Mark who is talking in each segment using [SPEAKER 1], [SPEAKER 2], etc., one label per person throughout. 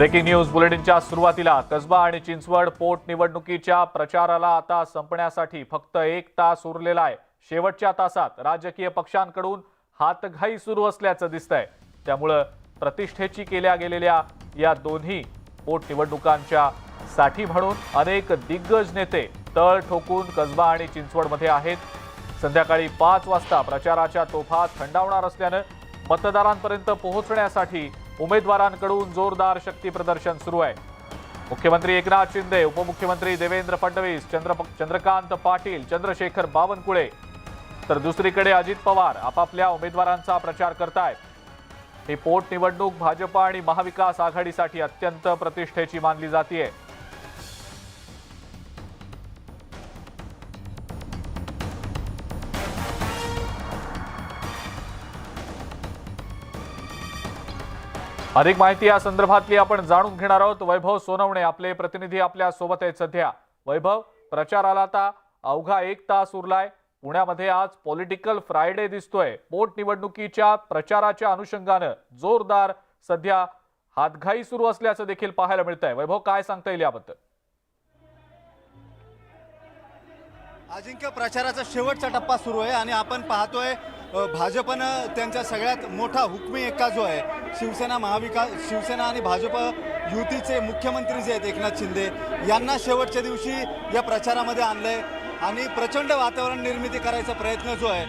[SPEAKER 1] Breaking news बुलेटिनच्या सुरुवातीला कसबा आणि चिंचवड पोटनिवडणुकीच्या प्रचाराला आता संपण्यासाठी फक्त एक तास उरलेला आहे. शेवटच्या तासात राजकीय पक्षांकडून हातघाई सुरू असल्याचं दिसतंय. त्यामुळं प्रतिष्ठेची केल्या गेलेल्या या दोन्ही पोटनिवडणुकांच्या साठी म्हणून अनेक दिग्गज नेते तळ ठोकून कसबा आणि चिंचवडमध्ये आहेत. संध्याकाळी पाच वाजता प्रचाराच्या तोफा थंडावणार असल्यानं मतदारांपर्यंत पोहोचण्यासाठी उमेदवारांकडून जोरदार शक्ती प्रदर्शन सुरू आहे. मुख्यमंत्री एकनाथ शिंदे उपमुख्यमंत्री देवेंद्र फडणवीस चंद्र चंद्रकांत पाटील चंद्रशेखर बावनकुळे. तर दुसरीकडे अजित पवार आपापल्या उमेदवारांचा प्रचार करतायत. ही पोटनिवडणूक भाजपा आणि महाविकास आघाडीसाठी अत्यंत प्रतिष्ठेची मानली जाते अधिक माहिती या संदर्भातली आपण जाणून घेणार आहोत. वैभव सोनवणे आपले प्रतिनिधी आपल्यासोबत आहेत सध्या. वैभव प्रचाराला आता. अवघा एक तास उरलाय. पुण्यामध्ये आज पॉलिटिकल फ्रायडे दिसतोय. पोटनिवडणुकीच्या प्रचाराच्या अनुषंगानं जोरदार सध्या हातघाई सुरू असल्याचं देखील पाहायला मिळत आहे वैभव काय सांगता येईल याबद्दल?
[SPEAKER 2] अजिंक्य प्रचाराचा शेवटचा टप्पा सुरू आहे आणि आपण पाहतोय भाजपनं त्यांचा सगळ्यात मोठा हुकमी एक्का जो आहे शिवसेना महाविकास शिवसेना आणि भाजप युतीचे मुख्यमंत्री जे आहेत एकनाथ शिंदे यांना शेवटच्या दिवशी या प्रचारामध्ये आणलंय. आणि प्रचंड वातावरण निर्मिती करायचा प्रयत्न जो आहे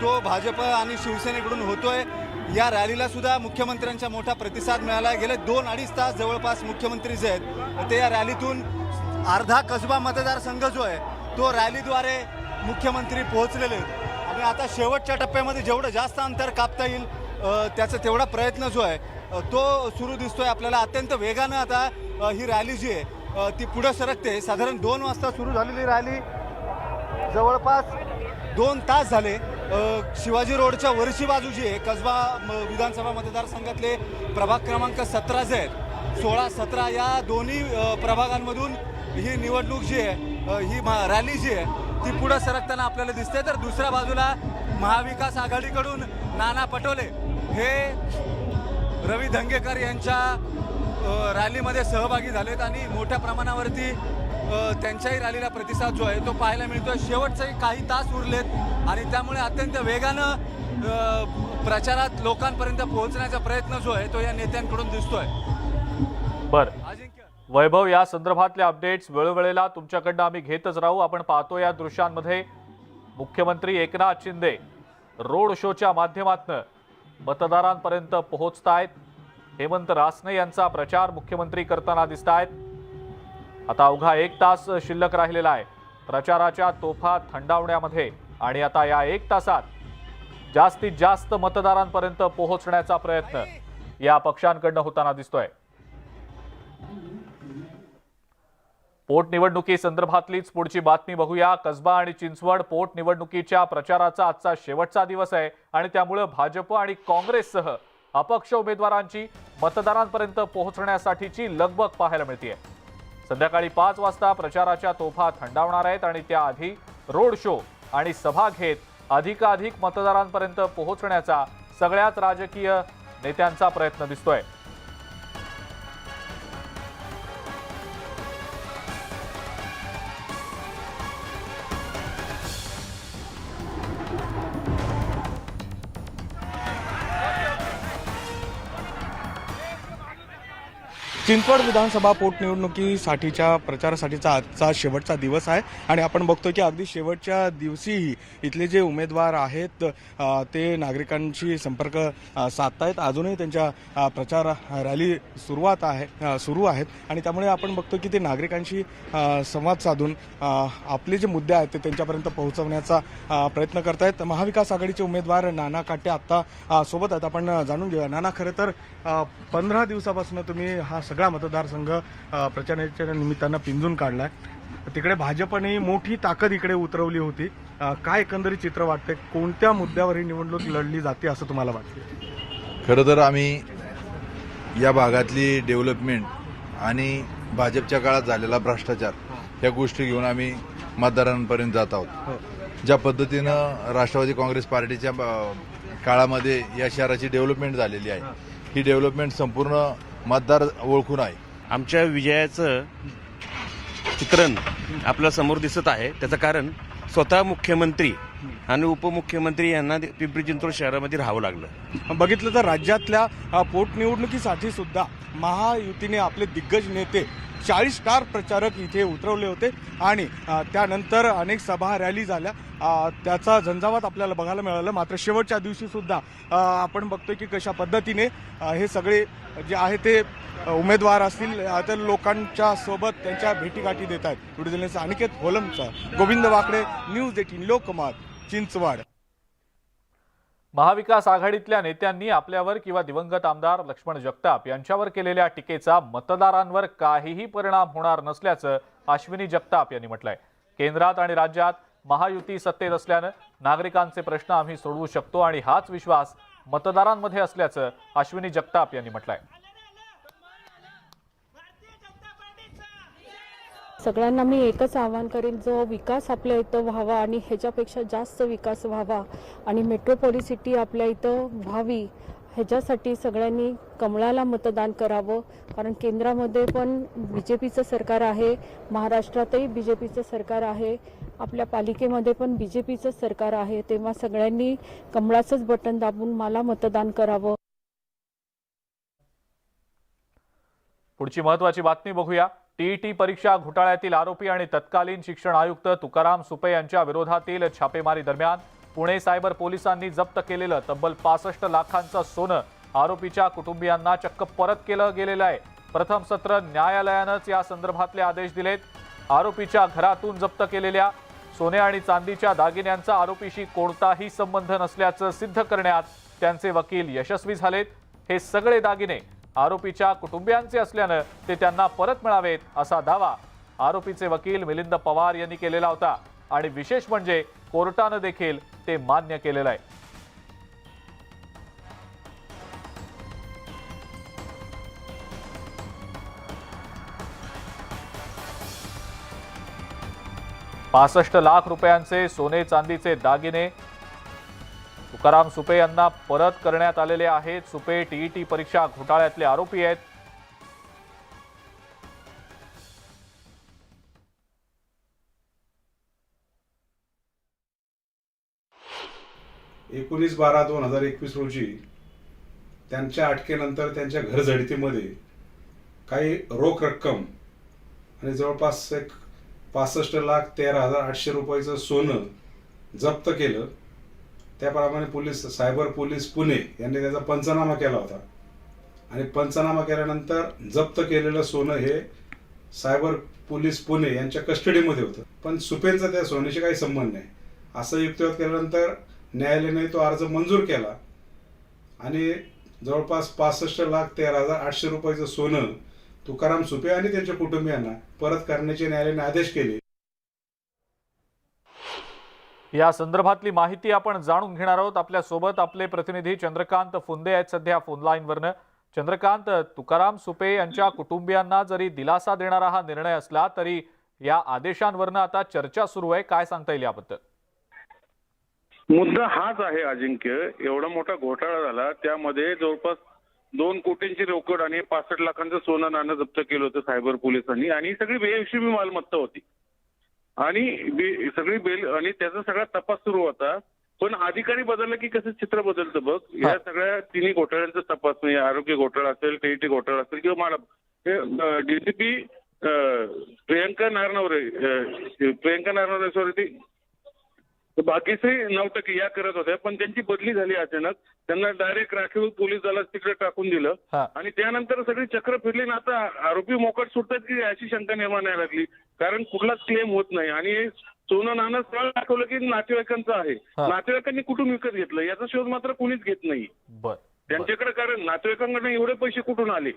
[SPEAKER 2] तो भाजप आणि शिवसेनेकडून होतोय. या रॅलीला सुद्धा मुख्यमंत्र्यांचा मोठा प्रतिसाद मिळाला आहे गेले दोन अडीच तास जवळपास मुख्यमंत्री जे आहेत ते या रॅलीतून अर्धा कसबा मतदारसंघ जो आहे तो रॅलीद्वारे मुख्यमंत्री पोहोचलेले आहेत. आणि आता शेवटच्या टप्प्यामध्ये जेवढं जास्त अंतर कापता येईल त्याचा तेवढा प्रयत्न जो आहे तो सुरू दिसतोय आपल्याला. अत्यंत वेगानं आता ही रॅली जी आहे ती पुढे सरकते. साधारण दोन वाजता सुरू झालेली रॅली. जवळपास दोन तास झाले शिवाजी रोडच्या वरची बाजू जी आहे कसबा म- विधानसभा मतदारसंघातले प्रभाग क्रमांक सतरा जे आहेत सोळा सतरा या दोन्ही प्रभागांमधून ही निवडणूक जी आहे ही रॅली जी आहे ती पुढे सरकताना आपल्याला दिसते. तर दुसऱ्या बाजूला महाविकास आघाडीकडून नाना पटोले हे रवी धंगेकर यांच्या रॅलीमध्ये सहभागी झालेत आणि मोठ्या प्रमाणावरती त्यांच्याही रॅलीला प्रतिसाद जो आहे तो पाहायला मिळतोय. शेवटचे काही तास उरलेत आणि त्यामुळे अत्यंत वेगानं प्रचारात लोकांपर्यंत पोहोचण्याचा प्रयत्न जो आहे तो या नेत्यांकडून दिसतोय.
[SPEAKER 1] बर. वैभव या संदर्भातले अपडेट्स वेळोवेळेला तुमच्याकडनं आम्ही घेतच राहू. आपण पाहतो या दृश्यांमध्ये मुख्यमंत्री एकनाथ शिंदे रोड शोच्या माध्यमातून मतदारांपर्यंत पोहोचतायत. हेमंत रासने यांचा प्रचार मुख्यमंत्री करताना दिसत आहेत आता अवघा एक तास शिल्लक राहिलेला आहे. प्रचाराच्या तोफा थंडावण्यामध्ये आणि आता या एक तासात जास्तीत जास्त मतदारांपर्यंत पोहोचण्याचा प्रयत्न या पक्षांकडनं होताना दिसतोय. पोटनिवडणुकी संदर्भातलीच पुढची बातमी बघूया. कसबा आणि चिंचवड पोटनिवडणुकीच्या प्रचाराचा आजचा शेवटचा दिवस आहे आणि त्यामुळं भाजप आणि काँग्रेससह अपक्ष उमेदवारांची मतदारांपर्यंत पोहोचण्यासाठीची लगबग पाहायला मिळते संध्याकाळी पाच वाजता प्रचाराच्या तोफा थंडावणार आहेत आणि त्याआधी रोड शो आणि सभा घेत अधिकाधिक मतदारांपर्यंत पोहोचण्याचा सगळ्याच राजकीय नेत्यांचा प्रयत्न दिसतोय.
[SPEAKER 3] चिंचवड विधानसभा पोटनिवडणुकीसाठीच्या प्रचारासाठीचा आजचा शेवटचा दिवस आहे. आणि आपण बघतो की अगदी शेवटच्या दिवशीही इथले जे उमेदवार आहेत ते नागरिकांशी संपर्क साधत साधतायत. अजूनही त्यांच्या प्रचार रॅली सुरुवात आहे सुरू आहेत. आणि त्यामुळे आपण बघतो की ते नागरिकांशी संवाद साधून आपले जे मुद्दे आहेत ते त्यांच्यापर्यंत पोहोचवण्याचा प्रयत्न करत आहेत महाविकास आघाडीचे उमेदवार नाना काटे आत्ता सोबत आहेत. आपण जाणून घेऊया. नाना खरं तर पंधरा दिवसापासून तुम्ही हा सगळा मतदारसंघ प्रचाराच्या निमित्तानं पिंजून काढलाय. तिकडे भाजपने मोठी ताकद इकडे उतरवली होती. काय एकंदरीत चित्र वाटतंय? कोणत्या मुद्द्यावर ही निवडणूक लढली जाते असं तुम्हाला वाटतं
[SPEAKER 4] खरं तर आम्ही या भागातली डेव्हलपमेंट आणि भाजपच्या काळात झालेला भ्रष्टाचार या गोष्टी घेऊन आम्ही मतदारांपर्यंत जात आहोत. ज्या पद्धतीनं राष्ट्रवादी काँग्रेस पार्टीच्या काळामध्ये या शहराची डेव्हलपमेंट झालेली आहे. ही डेव्हलपमेंट संपूर्ण मतदार ओळखून आहे
[SPEAKER 5] आमच्या विजयाचं चित्रण आपल्यासमोर दिसत आहे. त्याचं कारण स्वतः मुख्यमंत्री आणि उपमुख्यमंत्री यांना पिंपरी चिंचवड शहरामध्ये राहावं लागलं.
[SPEAKER 3] बघितलं तर राज्यातल्या पोटनिवडणुकीसाठी सुद्धा महायुतीने आपले दिग्गज नेते चाळीस स्टार प्रचारक इथे उतरवले होते आणि त्यानंतर अनेक सभा रॅली झाल्या. त्याचा झंझावात आपल्याला बघायला मिळालं. मात्र शेवटच्या दिवशी सुद्धा आपण बघतोय की कशा पद्धतीने हे सगळे जे आहे ते उमेदवार असतील तर लोकांच्या सोबत त्यांच्या भेटीगाठी देत आहेत. व्हिडिओ अनिकेत होलमचा गोविंद वाकडे न्यूज एटीन लोकमत चिंचवाड.
[SPEAKER 1] महाविकास आघाडीतल्या नेत्यांनी आपल्यावर किंवा दिवंगत आमदार लक्ष्मण जगताप यांच्यावर केलेल्या टीकेचा मतदारांवर काहीही परिणाम होणार नसल्याचं अश्विनी जगताप यांनी म्हटलंय. केंद्रात आणि राज्यात महायुती सत्तेत असल्यानं नागरिकांचे प्रश्न आम्ही सोडवू शकतो आणि हाच विश्वास मतदारांमध्ये असल्याचं अश्विनी जगताप यांनी म्हटलंय.
[SPEAKER 6] सगळ्यांना मी एकच आवाहन करेन जो विकास आपल्या इथं व्हावा आणि ह्याच्यापेक्षा जास्त विकास व्हावा आणि मेट्रोपॉलिसिटी आपल्या इथं व्हावी ह्याच्यासाठी सगळ्यांनी कमळाला मतदान करावं. कारण केंद्रामध्ये पण बी जे पीचं सरकार आहे महाराष्ट्रातही बी जे पीचं सरकार आहे आपल्या पालिकेमध्ये पण बी जे पीचं सरकार आहे तेव्हा सगळ्यांनी कमळाचंच बटन दाबून मला मतदान करावं.
[SPEAKER 1] पुढची महत्वाची बातमी बघूया. टीईटी परीक्षा घोटाळ्यातील आरोपी आणि तत्कालीन शिक्षण आयुक्त तुकाराम सुपे यांच्या विरोधातील छापेमारी दरम्यान पुणे सायबर पोलिसांनी जप्त केलेलं तब्बल पासष्ट लाखांचं सोनं आरोपीच्या कुटुंबियांना चक्क परत केलं गेलेलं आहे. प्रथम सत्र न्यायालयानंच या संदर्भातले आदेश दिलेत. आरोपीच्या घरातून जप्त केलेल्या सोने आणि चांदीच्या दागिन्यांचा आरोपीशी कोणताही संबंध नसल्याचं सिद्ध करण्यात त्यांचे वकील यशस्वी झालेत. हे सगळे दागिने आरोपीच्या कुटुंबियांचे असल्यानं ते त्यांना परत मिळावेत असा दावा आरोपीचे वकील मिलिंद पवार यांनी केलेला होता. आणि विशेष म्हणजे कोर्टानं देखील ते मान्य केलेलं आहे. पासष्ट लाख रुपयांचे सोने चांदीचे दागिने तुकाराम सुपे यांना परत करण्यात आलेले आहेत. सुपे टीईटी परीक्षा घोटाळ्यातले आरोपी आहेत.
[SPEAKER 7] एकोणीस बारा दोन हजार एकवीस रोजी त्यांच्या अटकेनंतर त्यांच्या घरझडतीमध्ये काही रोख रक्कम आणि जवळपास एक पासष्ट लाख तेरा हजार आठशे रुपयाचं सोनं जप्त केलं. त्याप्रमाणे पोलीस सायबर पोलीस पुणे यांनी त्याचा पंचनामा केला होता. आणि पंचनामा केल्यानंतर जप्त केलेलं सोनं हे सायबर पोलीस पुणे यांच्या कस्टडीमध्ये होतं. पण सुपेनचा त्या सोन्याशी काही संबंध नाही. असं युक्तिवाद केल्यानंतर न्यायालयाने तो अर्ज मंजूर केला. आणि जवळपास पासष्ट लाख तेरा हजार आठशे रुपयाचं सोनं तुकाराम सुपे आणि त्यांच्या कुटुंबियांना परत करण्याचे न्यायालयाने आदेश केले.
[SPEAKER 1] या संदर्भातली माहिती आपण जाणून घेणार आहोत. आपल्यासोबत आपले प्रतिनिधी चंद्रकांत फुंदे आहेत सध्या फोनलाईनवरनं चंद्रकांत तुकाराम सुपे यांच्या कुटुंबियांना जरी दिलासा देणारा हा निर्णय असला तरी या आदेशांवरनं आता चर्चा सुरू आहे. काय सांगता येईल याबद्दल?
[SPEAKER 8] मुद्दा हाच आहे अजिंक्य. एवढा मोठा घोटाळा झाला. त्यामध्ये जवळपास दोन कोटींची रोकड आणि पासष्ट लाखांचं सोनं नाणं जप्त केलं होतं सायबर पोलिसांनी. आणि सगळी बेहिशेबी मालमत्ता होती. आणि सगळी बेल आणि त्याचा सगळा तपास सुरू होता. पण अधिकारी बदललं की कसं चित्र बदलतं बघ? या सगळ्या तिन्ही घोटाळ्यांचा तपास म्हणजे आरोग्य घोटाळा असेल टीईटी घोटाळा असेल किंवा मला डीसीपी प्रियंका नारनवरे प्रियंका नारनवरे सॉरी ती बाकीचे नवटके या करत होत्या पण त्यांची बदली झाली अचानक. त्यांना डायरेक्ट राखीव पोलीस दलात तिकडे टाकून दिलं. आणि त्यानंतर सगळी चक्र फिरली ना आता आरोपी मोकट सुटतात की अशी शंका निर्माण व्हायला लागली. कारण कुठलाच क्लेम होत नाही. आणि सोनं नाणं सरळ दाखवलं की नातेवाईकांचं आहे. नातेवाईकांनी कुठून विकत घेतलं? याचा शोध मात्र कुणीच घेत नाही. त्यांच्याकडे कारण नातेवाईकांकडे एवढे पैसे कुठून आले?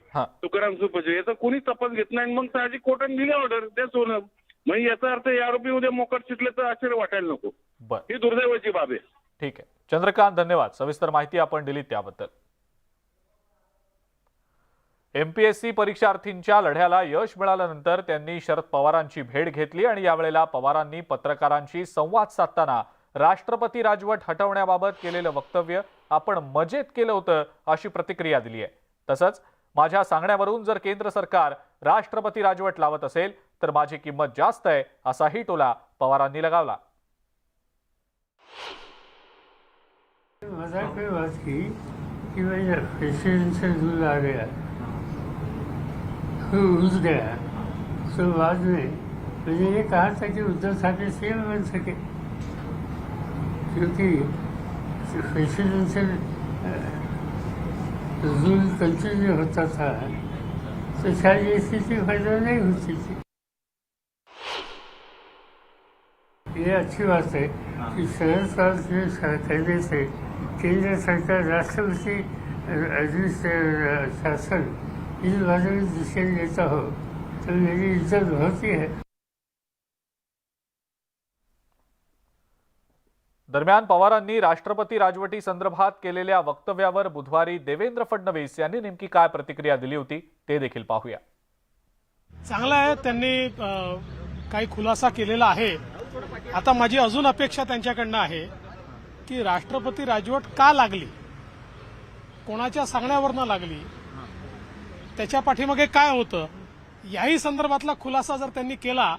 [SPEAKER 8] तुकाराम सुपचे. याचा कोणीच तपास घेत नाही. मग साहजिक कोर्टाने दिली ऑर्डर त्या सोनं. म्हणजे याचा अर्थ हे आरोपी उद्या मोकट सुटले तर आश्चर्य वाटायला नको.
[SPEAKER 1] बर.
[SPEAKER 8] ही दुर्दैवाची बाब आहे.
[SPEAKER 1] ठीक आहे. चंद्रकांत धन्यवाद. सविस्तर माहिती आपण दिली त्याबद्दल. एमपीएससी परीक्षार्थींच्या लढ्याला यश मिळाल्यानंतर त्यांनी शरद पवारांची भेट घेतली आणि यावेळेला पवारांनी पत्रकारांशी संवाद साधताना राष्ट्रपती राजवट हटवण्याबाबत केलेलं वक्तव्य आपण मजेत केलं होतं अशी प्रतिक्रिया दिली आहे. तसंच माझ्या सांगण्यावरून जर केंद्र सरकार राष्ट्रपती राजवट लावत असेल तर माझी किंमत जास्त आहे असाही टोला पवारांनी लगावला.
[SPEAKER 9] मजाक कोई बात की कि भाई प्रेसिडेंशियल रूल आ गया घुस गया तो बाद में मुझे ये कहा था कि उद्धव ठाकरे सीएम बन सके क्योंकि प्रेसिडेंशियल रूल कंटिन्यू होता था तो शायद ये स्थिति पैदा नहीं होती थी ये अच्छी बात है कि पवार के कहने से केंद्र सरकार राष्ट्रपति शासन इस बारे में डिसीजन लेता हो तो मेरी इज्जत होती है।
[SPEAKER 1] दरम्यान पवारांनी राष्ट्रपती राजवटी संदर्भात केलेल्या वक्तव्यावर बुधवारी देवेंद्र फडणवीस यांनी नेमकी काय प्रतिक्रिया दिली होती ते देखील पाहूया.
[SPEAKER 10] चांगलं आहे त्यांनी काही खुलासा केलेला आहे. आता माझी अजून अपेक्षा त्यांच्याकडनं आहे की राष्ट्रपती राजवट का लागली? कोणाच्या सांगण्यावरनं लागली? त्याच्या पाठीमागे काय होतं? याही संदर्भातला खुलासा जर त्यांनी केला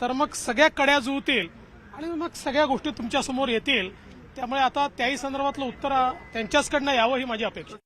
[SPEAKER 10] तर मग सगळ्या कड्या जुळतील आणि मग सगळ्या गोष्टी तुमच्यासमोर येतील. त्यामुळे आता त्याही संदर्भातलं उत्तर त्यांच्याचकडनं यावं ही माझी अपेक्षा.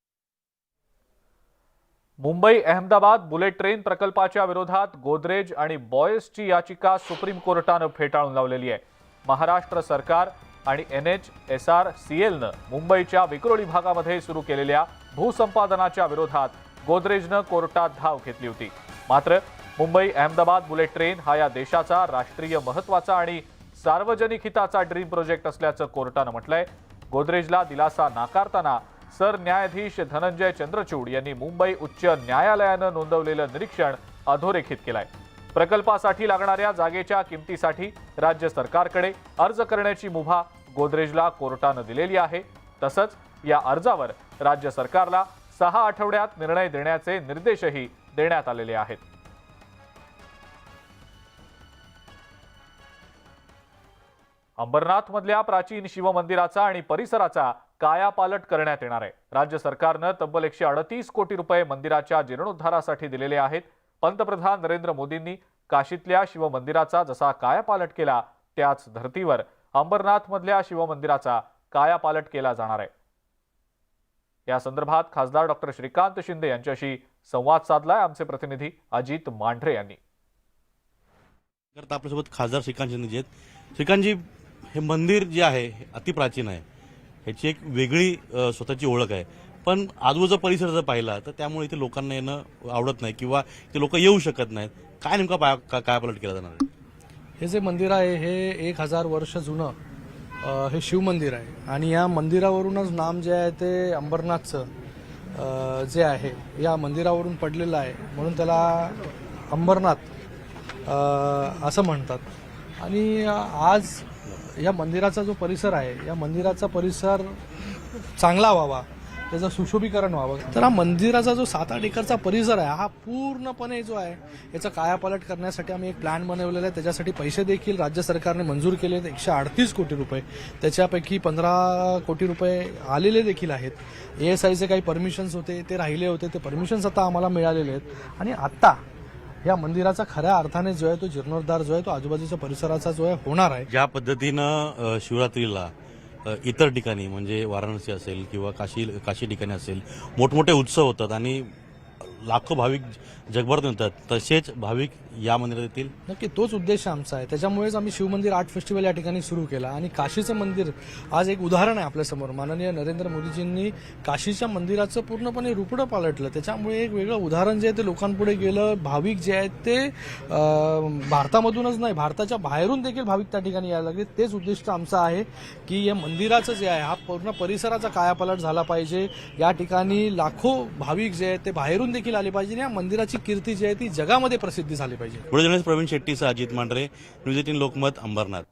[SPEAKER 1] मुंबई अहमदाबाद बुलेट ट्रेन प्रकल्पाच्या विरोधात गोदरेज आणि बॉयसची याचिका सुप्रीम कोर्टानं फेटाळून लावलेली आहे. महाराष्ट्र सरकार आणि N H S R C एलनं मुंबईच्या विक्रोळी भागामध्ये सुरू केलेल्या भूसंपादनाच्या विरोधात गोदरेजनं कोर्टात धाव घेतली होती. मात्र मुंबई अहमदाबाद बुलेट ट्रेन हा या देशाचा राष्ट्रीय महत्त्वाचा आणि सार्वजनिक हिताचा ड्रीम प्रोजेक्ट असल्याचं कोर्टानं म्हटलंय. गोदरेजला दिलासा नाकारताना सरन्यायाधीश धनंजय चंद्रचूड यांनी मुंबई उच्च न्यायालयानं नोंदवलेलं निरीक्षण अधोरेखित केलंय. प्रकल्पासाठी लागणाऱ्या जागेच्या किमतीसाठी राज्य सरकारकडे अर्ज करण्याची मुभा गोदरेजला कोर्टानं दिलेली आहे. तसंच या अर्जावर राज्य सरकारला सहा आठवड्यात निर्णय देण्याचे निर्देशही देण्यात आलेले आहेत. अंबरनाथ मधल्या प्राचीन शिवमंदिराचा आणि परिसराचा कायापालट करण्यात येणार आहे. राज्य सरकारनं तब्बल एकशे अडतीस कोटी रुपये मंदिराच्या जीर्णोद्धारासाठी दिलेले आहेत. पंतप्रधान नरेंद्र मोदींनी काशीतल्या शिवमंदिराचा जसा कायापालट केला त्याच धर्तीवर अंबरनाथ मधल्या शिवमंदिराचा कायापालट केला जाणार आहे. या संदर्भात खासदार डॉक्टर श्रीकांत शिंदे यांच्याशी संवाद साधलाय आमचे प्रतिनिधी अजित मांढरे यांनी.
[SPEAKER 11] आपल्यासोबत खासदार श्रीकांत शिंदेजी आहेत. श्रीकांतजी हे मंदिर जे आहे हे अतिप्राचीन आहे. ह्याची एक वेगळी अ, स्वतःची ओळख आहे. पण आजूबाजूचा परिसर जर पाहिला तर त्यामुळे इथे लोकांना येणं आवडत नाही किंवा इथे लोक येऊ शकत नाहीत. काय नेमका पाया का- काय पलट केला जाणार आहे?
[SPEAKER 3] हे जे मंदिर आहे हे एक हजार वर्ष जुनं अ, हे शिवमंदिर आहे. आणि या मंदिरावरूनच नाम जे आहे ते अंबरनाथचं अ, जे आहे या मंदिरावरून पडलेलं आहे. म्हणून त्याला अंबरनाथ अ, असं म्हणतात. आणि आज या मंदिराचा जो परिसर आहे या मंदिराचा परिसर चांगला व्हावा त्याचं सुशोभीकरण व्हावं. तर हा मंदिराचा जो सात आठ एकरचा परिसर आहे हा पूर्णपणे जो आहे याचा कायापालट करण्यासाठी आम्ही एक प्लॅन बनवलेला आहे. त्याच्यासाठी पैसे देखील राज्य सरकारने मंजूर केले आहेत. एकशे अडतीस कोटी रुपये. त्याच्यापैकी पंधरा कोटी रुपये आलेले देखील आहेत. ए एस आयचे काही परमिशन्स होते ते राहिले होते. ते परमिशन्स आता आम्हाला मिळालेले आहेत. आणि आत्ता या मंदिराचा खऱ्या अर्थाने जो आहे तो जीर्णोद्धार जो आहे तो आजूबाजूच्या परिसराचा जो आहे होणार आहे.
[SPEAKER 11] ज्या पद्धतीनं शिवरात्रीला इतर ठिकाणी म्हणजे वाराणसी असेल किंवा काशी काशी ठिकाणी असेल मोठमोठे उत्सव होतात आणि लाखो भाविक जगभरातून येतात. तसेच भाविक या मंदिरात येतील.
[SPEAKER 3] नक्की तोच उद्देश आमचा आहे. त्याच्यामुळेच आम्ही शिवमंदिर आर्ट फेस्टिवल या ठिकाणी सुरू केला. आणि काशीचं मंदिर आज एक उदाहरण आहे आपल्यासमोर माननीय नरेंद्र मोदीजींनी काशीच्या मंदिराचं पूर्णपणे रुपडं पालटलं. त्याच्यामुळे एक वेगळं उदाहरण जे आहे ते लोकांपुढे गेलं. भाविक जे आहेत ते भारतामधूनच नाही भारताच्या बाहेरून देखील भाविक त्या ठिकाणी यायला लागले. तेच उद्दिष्ट आमचं आहे की या मंदिराचं जे आहे हा पूर्ण परिसराचा कायापालट झाला पाहिजे. या ठिकाणी लाखो भाविक जे आहेत ते बाहेरून देखील आले पाहिजे. या मंदिराची कीर्ती जी आहे ती जगामध्ये प्रसिद्धी झाली पाहिजे.
[SPEAKER 11] पुढे जर्नलिस्ट प्रवीण शेट्टीसह अजित मांढरे न्यूज एटीन लोकमत अंबरनाथ.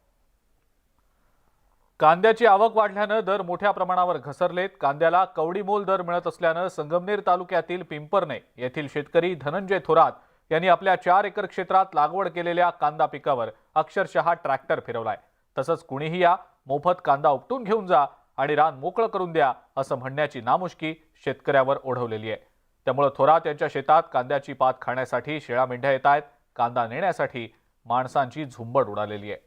[SPEAKER 1] कांद्याची आवक वाढल्यानं दर मोठ्या प्रमाणावर घसरलेत. कांद्याला कवडीमोल दर मिळत असल्यानं संगमनेर तालुक्यातील पिंपरणे येथील शेतकरी धनंजय थोरात यांनी आपल्या चार एकर क्षेत्रात लागवड केलेल्या कांदा पिकावर अक्षरशः ट्रॅक्टर फिरवलाय. तसंच कुणीही या मोफत कांदा उपटून घेऊन जा आणि रान मोकळं करून द्या असं म्हणण्याची नामुष्की शेतकऱ्यावर ओढवलेली आहे. त्यामुळे थोरात यांच्या शेतात कांद्याची पात खाण्यासाठी शेळा मेंढ्या येत आहेत. कांदा नेण्यासाठी माणसांची झुंबड उडालेली आहे.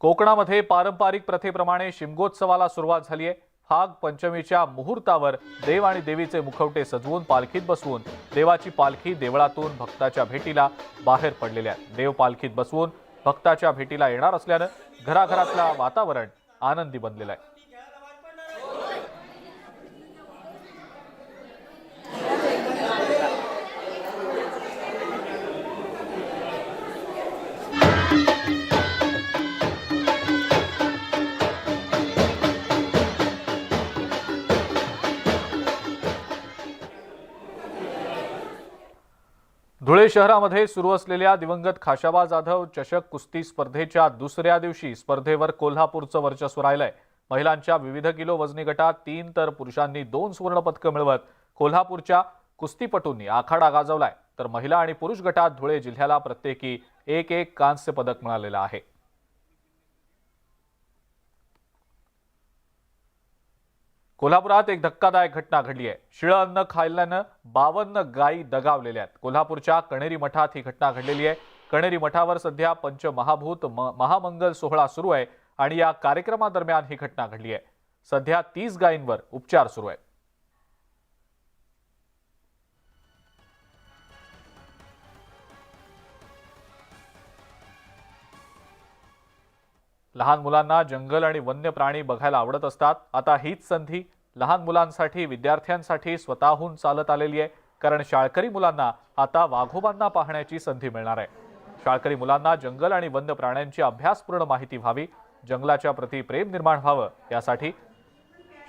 [SPEAKER 1] कोकणामध्ये पारंपरिक प्रथेप्रमाणे शिमगोत्सवाला सुरुवात झाली आहे. फाग पंचमीच्या मुहूर्तावर देव आणि देवीचे मुखवटे सजवून पालखीत बसवून देवाची पालखी देवळातून भक्ताच्या भेटीला बाहेर पडलेल्या देव पालखीत बसवून भक्ताच्या भेटीला येणार असल्यानं घराघरातलं वातावरण आनंदी बनलेलं आहे. शहरामध्ये सुरू असलेल्या दिवंगत खाशाबा जाधव चषक कुस्ती स्पर्धेच्या दुसऱ्या दिवशी स्पर्धेवर कोल्हापूरचं वर्चस्व राहिलंय. महिलांच्या विविध किलो वजनी गटात तीन तर पुरुषांनी दोन सुवर्णपदकं मिळवत कोल्हापूरच्या कुस्तीपटूंनी आखाडा गाजवलाय. तर महिला आणि पुरुष गटात धुळे जिल्ह्याला प्रत्येकी एक एक कांस्य पदक मिळालेलं आहे. कोल्हापुरात एक धक्कादायक घटना घडली आहे. शिळं अन्न खाल्ल्यानं बावन्न गायी दगावलेल्या आहेत. कोल्हापूरच्या कणेरी मठात ही घटना घडलेली आहे. कणेरी मठावर सध्या पंचमहाभूत म- महामंगल सोहळा सुरू आहे आणि या कार्यक्रमादरम्यान ही घटना घडली आहे. सध्या तीस गायींवर उपचार सुरू आहेत. लहान मुलांना जंगल आणि वन्य प्राणी बघायला आवडत असतात. आता हीच संधी लहान मुलांसाठी विद्यार्थ्यांसाठी स्वतःहून चालत आलेली आहे. कारण शाळकरी मुलांना आता वाघोबांना पाहण्याची संधी मिळणार आहे. शाळकरी मुलांना जंगल आणि वन्य प्राण्यांची अभ्यासपूर्ण माहिती व्हावी जंगलाच्या प्रती प्रेम निर्माण व्हावं यासाठी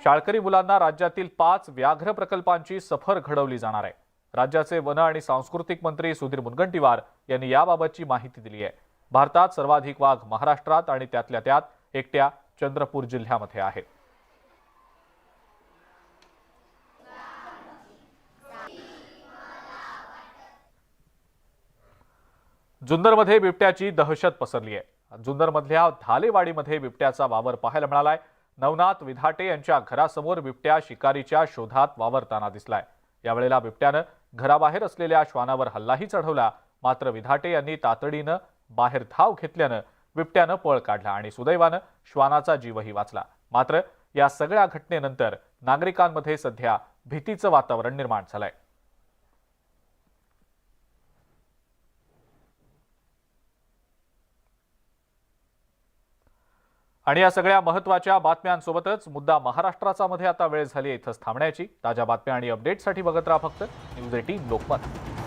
[SPEAKER 1] शाळकरी मुलांना राज्यातील पाच व्याघ्र प्रकल्पांची सफर घडवली जाणार आहे. राज्याचे वन आणि सांस्कृतिक मंत्री सुधीर मुनगंटीवार यांनी याबाबतची माहिती दिली आहे. भारतात सर्वाधिक वाघ महाराष्ट्रात आणि त्यातल्या त्यात एकट्या चंद्रपूर जिल्ह्यामध्ये आहेत. जुन्नरमध्ये बिबट्याची दहशत पसरली आहे. जुन्नरमधल्या धालेवाडीमध्ये बिबट्याचा वावर पाहायला मिळालाय. नवनाथ विधाटे यांच्या घरासमोर बिबट्या शिकारीच्या शोधात वावरताना दिसलाय. यावेळेला बिबट्यानं घराबाहेर असलेल्या श्वानावर हल्लाही चढवला. मात्र विधाटे यांनी तातडीनं बाहेर धाव घेतल्यानं बिबट्यानं पळ काढला आणि सुदैवानं श्वानाचा जीवही वाचला. मात्र या सगळ्या घटनेनंतर नागरिकांमध्ये सध्या भीतीचं वातावरण निर्माण झालंय. आणि या सगळ्या महत्त्वाच्या बातम्यांसोबतच मुद्दा महाराष्ट्राचा मध्ये आता वेळ झाली इथंच थांबण्याची. ताज्या बातम्या आणि अपडेटसाठी बघत राहा फक्त न्यूज एटीन लोकमत.